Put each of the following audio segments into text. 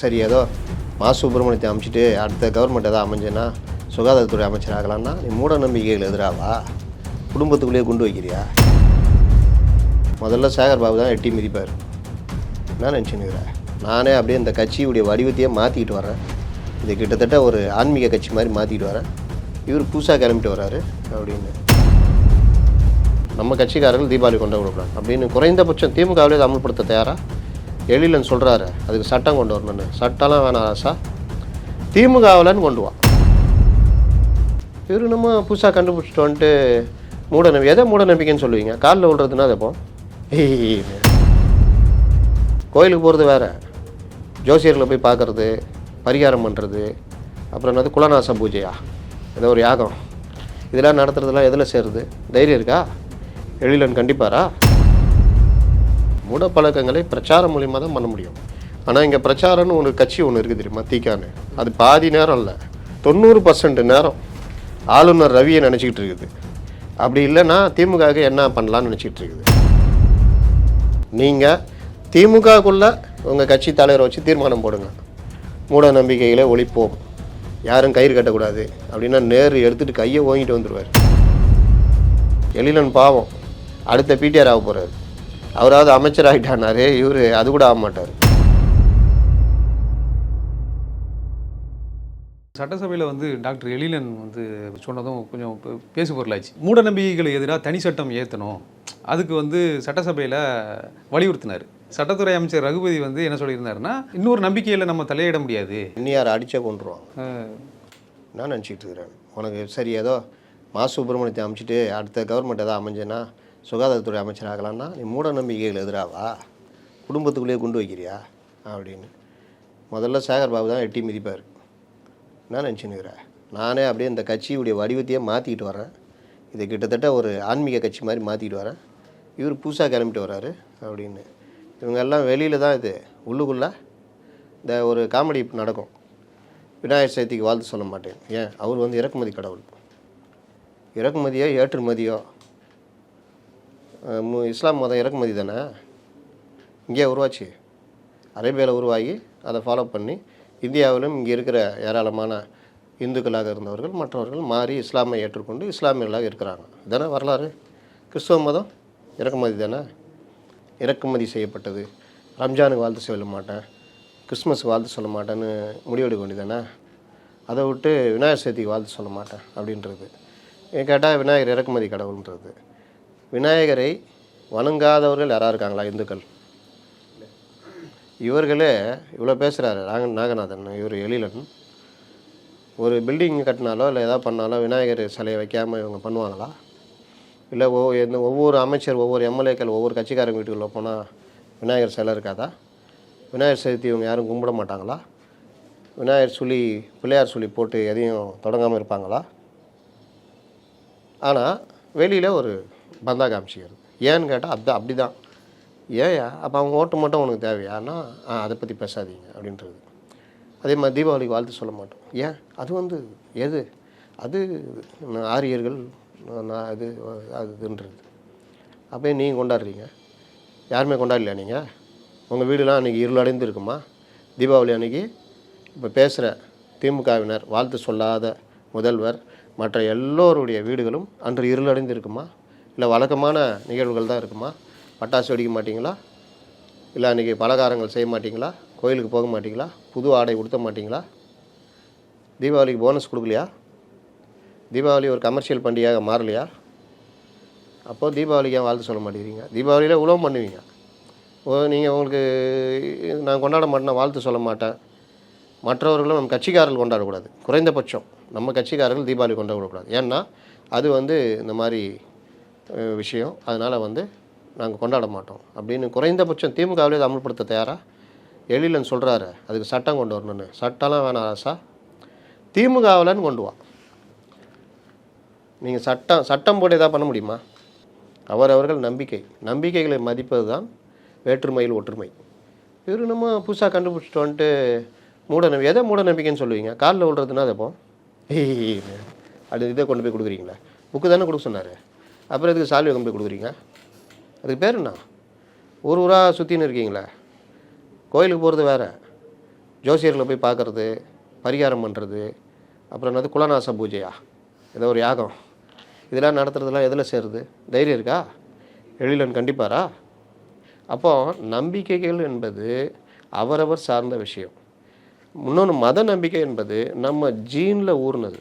சரி ஏதோ மா சுப்பிரமணியத்தை அமைச்சிட்டு அடுத்த கவர்மெண்ட் ஏதாவது அமைஞ்சேன்னா சுகாதாரத்துறை அமைச்சர் ஆகலாம்னா நீ மூட நம்பிக்கைகள் எதிராவா? குடும்பத்துக்குள்ளேயே குண்டு வைக்கிறியா? முதல்ல சேகர் பாபு தான் எட்டி மிதிப்பார். என்ன நினச்சினுக்கிறேன் நானே அப்படியே இந்த கட்சியுடைய வடிவத்தையே மாற்றிக்கிட்டு வரேன் இது கிட்டத்தட்ட ஒரு ஆன்மீக கட்சி மாதிரி மாற்றிக்கிட்டு வரேன் இவர் புதுசாக கிளம்பிட்டு வராரு அப்படின்னு. நம்ம கட்சிக்காரர்கள் தீபாவளி கொண்டாடக்கூடாது அப்படின்னு குறைந்தபட்சம் திமுகவிலே அமல்படுத்த தயாரா? எழிலன் சொல்கிறாரு அதுக்கு சட்டம் கொண்டு வரணும்னு. சட்டம்லாம் வேணாம் ஆசா திமுகவில்னு கொண்டு வா. இவரு நம்ம புதுசாக கண்டுபிடிச்சிட்டு வந்துட்டு மூட நம்பி எதை மூட நம்பிக்கைன்னு சொல்லுவீங்க? காலில் விழுறதுன்னா அது எப்போ? கோயிலுக்கு போகிறது வேற. ஜோசியர்களை போய் பார்க்குறது பரிகாரம் பண்ணுறது அப்புறம் என்னது குலநாச பூஜையா? ஏதோ ஒரு யாகம். இதெல்லாம் நடத்துறதுலாம் எதில் சேருது? தைரியம் இருக்கா? எழிலன் கண்டிப்பாரா? மூடப்பழக்கங்களை பிரச்சாரம் மூலியமாக தான் பண்ண முடியும். ஆனால் இங்கே பிரச்சாரம்னு ஒன்று கட்சி ஒன்று இருக்குது தெரியுமா? தீக்கான்னு அது பாதி நேரம் இல்லை தொண்ணூறு பர்சன்ட் நேரம் ஆளுநர் ரவியை நினச்சிக்கிட்டு இருக்குது. அப்படி இல்லைன்னா திமுகவுக்கு என்ன பண்ணலாம்னு நினச்சிக்கிட்டு இருக்குது. நீங்கள் திமுகக்குள்ள உங்கள் கட்சி தலைவரை வச்சு தீர்மானம் போடுங்க. மூட நம்பிக்கைகளை ஒழிப்போம் யாரும் கயிறு கட்டக்கூடாது. அப்படின்னா நேரு எடுத்துகிட்டு கையை ஓங்கிட்டு வந்துடுவார் எழிலன் பாவம். அடுத்த பிடிஆர் ஆக போகிறாரு அவராவது அமைச்சர் ஆகிட்டானாரு இவர் அது கூட ஆக மாட்டார். சட்டசபையில் வந்து டாக்டர் எழிலன் வந்து சொன்னதும் கொஞ்சம் பேசு பொருளாச்சு மூட நம்பிக்கைகளை எதிராக தனி சட்டம் ஏற்றணும் அதுக்கு வந்து சட்டசபையில் வலியுறுத்தினார். சட்டத்துறை அமைச்சர் ரகுபதி வந்து என்ன சொல்லியிருந்தாருன்னா இன்னொரு நம்பிக்கையில் நம்ம தலையிட முடியாது. இன்னியார் அடிச்சே கொண்டுருவாங்க அஹ், நான் நினச்சிட்டு இருக்கிறேன். உனக்கு சரி ஏதோ மா சுப்பிரமணியத்தை அமைச்சிட்டு அடுத்த கவர்மெண்ட் ஏதாவது அமைஞ்சேன்னா சுகாதாரத்துறை அமைச்சராகலான்னா நீ மூட நம்பிக்கைகள் எதிராவா? குடும்பத்துக்குள்ளேயே கொண்டு வைக்கிறியா? அப்படின்னு. முதல்ல சேகர் பாபு தான் எட்டி மிதிப்பார். என்ன நினச்சினுக்கிறேன் நானே அப்படியே இந்த கட்சியுடைய வடிவத்தையே மாற்றிக்கிட்டு வரேன் இது கிட்டத்தட்ட ஒரு ஆன்மீக கட்சி மாதிரி மாற்றிக்கிட்டு வரேன் இவர் புதுசாக கிளம்பிட்டு வராரு அப்படின்னு. இவங்க எல்லாம் வெளியில் தான் இது. உள்ளுக்குள்ளே இந்த ஒரு காமெடி நடக்கும். விநாயகர் சதுர்த்திக்கு வாழ்த்து சொல்ல மாட்டேன். ஏன்? அவர் வந்து இறக்குமதி கடவுள். இறக்குமதியோ ஏற்றுமதியோ இஸ்லாம் மதம் இறக்குமதி தானே? இங்கே உருவாச்சு? அரேபியாவில் உருவாகி அதை ஃபாலோ பண்ணி இந்தியாவிலும் இங்கே இருக்கிற ஏராளமான இந்துக்களாக இருந்தவர்கள் மற்றவர்கள் மாறி இஸ்லாமை ஏற்றுக்கொண்டு இஸ்லாமியர்களாக இருக்கிறாங்க. இதானே வரலாறு? கிறிஸ்துவ மதம் இறக்குமதி தானே? இறக்குமதி செய்யப்பட்டது. ரம்ஜானுக்கு வாழ்த்து சொல்ல மாட்டேன். கிறிஸ்மஸுக்கு வாழ்த்து சொல்ல மாட்டேன்னு முடிவெடுக்க வேண்டியதானே அதை விட்டு விநாயகர் சதுர்த்திக்கு வாழ்த்து சொல்ல மாட்டேன் அப்படின்றது. கேட்டால் விநாயகர் இறக்குமதி கடவுள்ன்றது. விநாயகரை வணங்காதவர்கள் யாராக இருக்காங்களா? இந்துக்கள். இவர்களே இவ்வளோ பேசுகிறாரு நாக நாகநாதன் இவர் எழிலன். ஒரு பில்டிங் கட்டினாலோ இல்லை எதாவது பண்ணாலோ விநாயகர் சிலையை வைக்காமல் இவங்க பண்ணுவாங்களா? இல்லை ஒவ்வொரு எந்த ஒவ்வொரு அமைச்சர் ஒவ்வொரு எம்எல்ஏக்கள் ஒவ்வொரு கட்சிக்காரங்க வீட்டுக்குள்ளே போனால் விநாயகர் சிலை இருக்காதா? விநாயகர் சதுர்த்தி இவங்க யாரும் கும்பிட மாட்டாங்களா? விநாயகர் சுழி பிள்ளையார் சுழி போட்டு எதையும் தொடங்காமல் இருப்பாங்களா? ஆனால் வெளியில் ஒரு பந்தா காமிச்சிக்கிறது ஏன்னு கேட்டால் அது அப்படி தான் ஏயா அப்போ அவங்க ஓட்டு மட்டும் உனக்கு தேவையானா ஆ அதை பற்றி பேசாதீங்க அப்படின்றது. அதே மாதிரி தீபாவளிக்கு வாழ்த்து சொல்ல மாட்டோம். ஏன்? அது வந்து எது? அது ஆரியர்கள் நான் அது அது இதுன்றது அப்போ நீங்கள் கொண்டாடுறீங்க. யாருமே கொண்டாடலையா நீங்கள் உங்கள் வீடுலாம் அன்றைக்கி இருளடைந்து இருக்குமா? தீபாவளி அன்றைக்கி இப்போ பேசுகிற திமுகவினர் வாழ்த்து சொல்லாத முதல்வர் மற்ற எல்லோருடைய வீடுகளும் அன்று இருளடைந்து இருக்குமா? இல்லை வழக்கமான நிகழ்வுகள் தான் இருக்குமா? பட்டாசு வெடிக்க மாட்டிங்களா? இல்லை அன்றைக்கி பலகாரங்கள் செய்ய மாட்டீங்களா? கோயிலுக்கு போக மாட்டிங்களா? புது ஆடை உடுத்த மாட்டிங்களா? தீபாவளிக்கு போனஸ் கொடுக்கலையா? தீபாவளி ஒரு கமர்ஷியல் பண்டிகையாக மாறலையா? அப்போது தீபாவளிக்கு ஏன் வாழ்த்து சொல்ல மாட்டேங்கிறீங்க? தீபாவளியில் உழவு பண்ணுவீங்க. ஓ நீங்கள் உங்களுக்கு நான் கொண்டாட மாட்டேன் வாழ்த்து சொல்ல மாட்டேன். மற்றவர்களும் நம்ம கட்சிக்காரர்கள் கொண்டாடக்கூடாது. குறைந்தபட்சம் நம்ம கட்சிக்காரர்கள் தீபாவளி கொண்டாடக்கூடாது. ஏன்னா அது வந்து இந்த மாதிரி விஷயம். அதனால் வந்து நாங்கள் கொண்டாட மாட்டோம். அப்படின்னு குறைந்தபட்சம் திமுகவிலே அதை அமல்படுத்த தயாராக எழிலன் சொல்கிறாரு அதுக்கு சட்டம் கொண்டு வரணும்னு. சட்டம்லாம் வேணாம் ராசா. திமுகவிலன்னு கொண்டு வா. நீங்கள் சட்டம் சட்டம் போட்டு எதாவது பண்ண முடியுமா? அவரவர்கள் நம்பிக்கை. நம்பிக்கைகளை மதிப்பது தான் வேற்றுமையில் ஒற்றுமை. இவர் நம்ம புதுசாக கண்டுபிடிச்சிட்டு வந்துட்டு மூட நம்பி எதை மூட நம்பிக்கைன்னு சொல்லுவீங்க? காலில் விழுறதுன்னா அதை போ அது இதை கொண்டு போய் கொடுக்குறீங்களா. புக்கு தானே கொடுக்க சொன்னார். அப்புறம் எதுக்கு சால்வை கொண்டு போய் கொடுக்குறீங்க? அதுக்கு பேர் என்ன? ஊர் ஊராக சுற்றின்னு இருக்கீங்களே. கோயிலுக்கு போகிறது வேறு. ஜோசியர்களை போய் பார்க்குறது பரிகாரம் பண்ணுறது அப்புறம் என்னது குலநாச பூஜையா? ஏதோ ஒரு யாகம். இதெல்லாம் நடத்துறதுலாம் எதில் சேருது? தைரியம் இருக்கா? எழிலன் கண்டிப்பாரா? அப்போ நம்பிக்கைகள் என்பது அவரவர் சார்ந்த விஷயம். இன்னொன்று மத நம்பிக்கை என்பது நம்ம ஜீனில் ஊர்னது.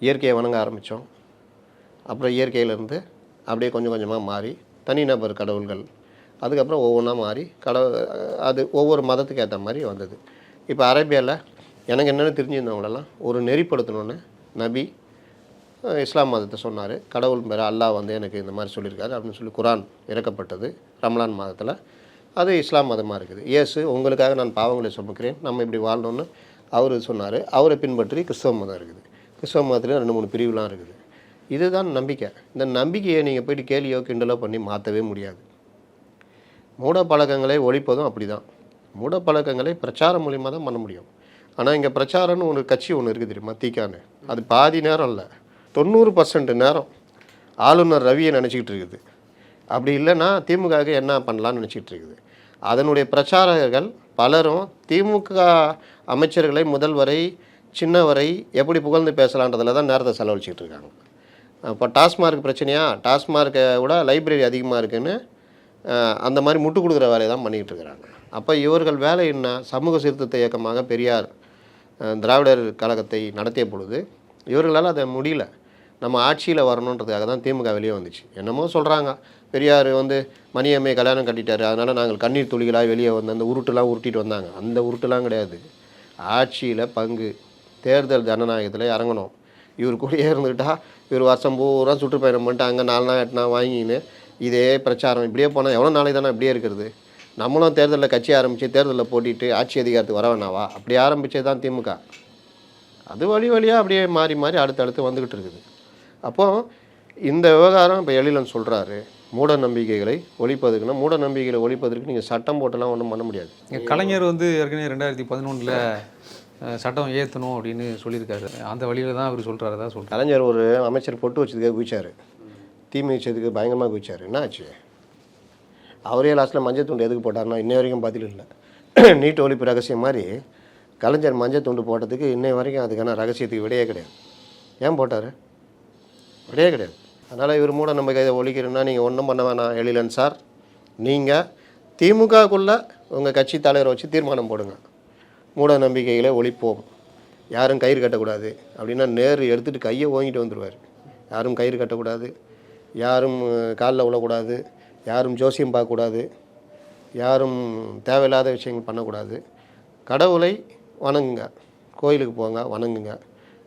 இயற்கையை வணங்க ஆரம்பித்தோம் அப்புறம் இயற்கையிலேருந்து அப்படியே கொஞ்சம் கொஞ்சமாக மாறி தனிநபர் கடவுள்கள் அதுக்கப்புறம் ஒவ்வொன்றா மாறி கடவுள் அது ஒவ்வொரு மதத்துக்கு ஏற்ற மாதிரி வந்தது. இப்போ அரேபியாவில் எனக்கு என்னென்னு தெரிஞ்சிருந்தவங்களெல்லாம் ஒரு நெறிப்படுத்தணுன்னு நபி இஸ்லாம் மதத்தை சொன்னார். கடவுள் பேர் அல்லாஹ் வந்து எனக்கு இந்த மாதிரி சொல்லியிருக்காரு அப்படின்னு சொல்லி குரான் இறக்கப்பட்டது ரமலான் மாதத்தில். அது இஸ்லாம் மதமாக இருக்குது. இயேசு உங்களுக்காக நான் பாவங்களை சுமக்கிறேன். நம்ம இப்படி வாழணும்னு அவர் சொன்னார். அவரை பின்பற்றி கிறிஸ்தவ மதம் இருக்குது. கிறிஸ்தவ மதத்துலேயும் ரெண்டு மூணு பிரிவுலாம் இருக்குது. இதுதான் நம்பிக்கை. இந்த நம்பிக்கையை நீங்கள் போயிட்டு கேலியோ கிண்டலோ பண்ணி மாற்றவே முடியாது. மூட பழக்கங்களை ஒழிப்பதும் அப்படி தான் மூட பழக்கங்களை பிரச்சாரம் மூலிமா தான் பண்ண முடியும். ஆனால் இங்கே பிரச்சாரம்னு ஒரு கட்சி ஒன்று இருக்குது தெரியுமா? தீக்கான்னு அது பாதி நேரம் இல்லை. தொண்ணூறு பர்சன்ட் நேரம் ஆளுநர் ரவியை நினச்சிக்கிட்டு இருக்குது. அப்படி இல்லைன்னா திமுகவுக்கு என்ன பண்ணலான்னு நினச்சிக்கிட்டு இருக்குது. அதனுடைய பிரச்சாரகர்கள் பலரும் திமுக அமைச்சர்களை முதல்வரை சின்னவரை எப்படி புகழ்ந்து பேசலான்றதில் தான் நேரத்தை செலவழிச்சிட்டு இருக்காங்க. இப்போ டாஸ்மார்க் பிரச்சனையா? டாஸ்மார்க்கை விட லைப்ரரி அதிகமாக இருக்குன்னு அந்த மாதிரி முட்டு கொடுக்குற வேலையை தான் பண்ணிக்கிட்டு இருக்கிறாங்க. அப்போ இவர்கள் வேலை என்ன? சமூக சீர்திருத்த இயக்கமாக பெரியார் திராவிடர் கழகத்தை நடத்திய பொழுது இவர்களால் அதை முடியல. நம்ம ஆட்சியில் வரணுன்றதுக்காக தான் திமுக வெளியே வந்துச்சு. என்னமோ சொல்கிறாங்க பெரியார் வந்து மணியம்மை கல்யாணம் கட்டிட்டார். அதனால் நாங்கள் கண்ணீர் துளிகளாக வெளியே வந்து அந்த உருட்டுலாம் உருட்டிட்டு வந்தாங்க. அந்த உருட்டுலாம் கிடையாது. ஆட்சியில் பங்கு தேர்தல் ஜனநாயகத்தில் இறங்கணும். இவர் கூடயே இருந்துக்கிட்டா இவர் வருஷம் பூரா சுற்றுப்பயணம் பண்ணிட்டு அங்கே நாலு நாள் எட்டு நாள் வாங்கின்னு இதே பிரச்சாரம். இப்படியே போனால் எவ்வளோ நாளைக்கு தானே இப்படியே இருக்கிறது? நம்மளும் தேர்தலில் கட்சி ஆரம்பித்து தேர்தலில் போட்டிட்டு ஆட்சி அதிகாரத்துக்கு வர வேணாவா? அப்படி ஆரம்பித்தது தான் திமுக. அது வழி வழியாக அப்படியே மாறி மாறி அடுத்தடுத்து வந்துக்கிட்டு இருக்குது. அப்போது இந்த விவகாரம் இப்போ எழிலன் சொல்கிறாரு மூட நம்பிக்கைகளை ஒழிப்பதுக்குன்னா மூட நம்பிக்கைகளை ஒழிப்பதற்கு நீங்கள் சட்டம் போட்டெல்லாம் ஒன்றும் பண்ண முடியாது. கலைஞர் வந்து ஏற்கனவே ரெண்டாயிரத்தி பதினொன்றில் சட்டம் ஏற்றணும் அப்படின்னு சொல்லியிருக்காரு. அந்த வழியில் தான் அவர் சொல்கிறாரு தான் சொல்கிறார் கலைஞர் ஒரு அமைச்சர் பொட்டு வச்சதுக்காக குதிச்சார் தீ மிதிச்சதுக்கு பயங்கரமாக குதிச்சார் என்ன ஆச்சு அவரே லாஸ்ட்டில் மஞ்சள் துண்டு எதுக்கு போட்டார்னா இன்னை வரைக்கும் பதில் இல்லை. நீட் ஒழிப்பு ரகசியம் மாதிரி கலைஞர் மஞ்சள் துண்டு போட்டதுக்கு இன்னை வரைக்கும் அதுக்கான ரகசியத்துக்கு விடையே கிடையாது. ஏன் போட்டார்? விடையே கிடையாது. அதனால் இவர் மூட நம்ம இதை ஒழிக்கிறேன்னா நீங்கள் ஒன்றும் பண்ண வேணாம் எழிலன் சார். நீங்கள் திமுகக்குள்ளே உங்கள் கட்சி தலைவரை வச்சு தீர்மானம் போடுங்க. மூட நம்பிக்கைகளை ஒழிப்போம் யாரும் கயிறு கட்டக்கூடாது. அப்படின்னா நேரு எடுத்துகிட்டு கையை ஓங்கிட்டு வந்துடுவார் யாரும் கயிறு கட்டக்கூடாது. யாரும் காலில் விழக்கூடாது. யாரும் ஜோசியம் பார்க்கக்கூடாது. யாரும் தேவையில்லாத விஷயங்கள் பண்ணக்கூடாது. கடவுளை வணங்குங்க. கோயிலுக்கு போங்க வணங்குங்க.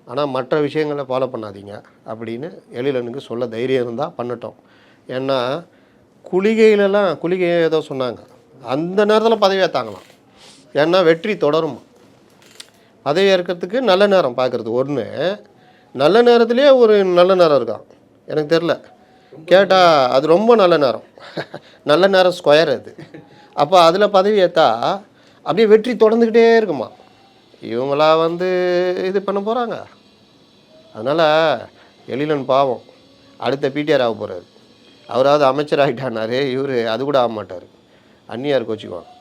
ஆனால் மற்ற விஷயங்களை ஃபாலோ பண்ணாதீங்க. அப்படின்னு எழிலனுக்கு சொல்ல தைரியம் இருந்தால் பண்ணட்டும். ஏன்னா குளிகையிலலாம் குளிகை ஏதோ சொன்னாங்க. அந்த நேரத்தில் பதவியேற்றாங்களாம் ஏன்னா வெற்றி தொடரும்? பதவி ஏற்கிறதுக்கு நல்ல நேரம் பார்க்குறது ஒன்று நல்ல நேரத்துலேயே ஒரு நல்ல நேரம் இருக்கான் எனக்கு தெரில கேட்டால் அது ரொம்ப நல்ல நேரம். நல்ல நேரம் ஸ்கொயர் அது. அப்போ அதில் பதவி ஏற்றா அப்படியே வெற்றி தொடர்ந்துக்கிட்டே இருக்குமா? இவங்களா வந்து இது பண்ண போகிறாங்க அதனால் எழிலன் பாவம். அடுத்த பிடிஆர் ஆக போகிறாரு அவராவது அமைச்சர் ஆகிட்டானாரு இவர் அது கூட ஆக மாட்டார் அந்நியார் கோச்சிக்குவாங்க.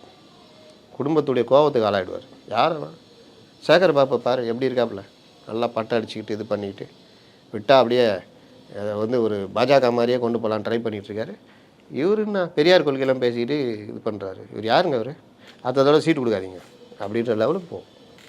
குடும்பத்துடைய கோபத்துக்கு ஆளாயிடுவார். யாருன்னா சேகர் பாப்பா பாரு எப்படி இருக்காப்புல? நல்லா பட்டை அடிச்சுக்கிட்டு இது பண்ணிக்கிட்டு. விட்டா அப்படியே அதை வந்து ஒரு பாஜக மாதிரியே கொண்டு போகலான்னு ட்ரை பண்ணிகிட்ருக்காரு. இவர் என்ன பெரியார் கொள்கையெல்லாம் பேசிக்கிட்டு இது பண்ணுறாரு இவர் யாருங்க அவர்? அதோட சீட்டு கொடுக்காதீங்க. அப்படின்ற லெவலுக்கு போகும்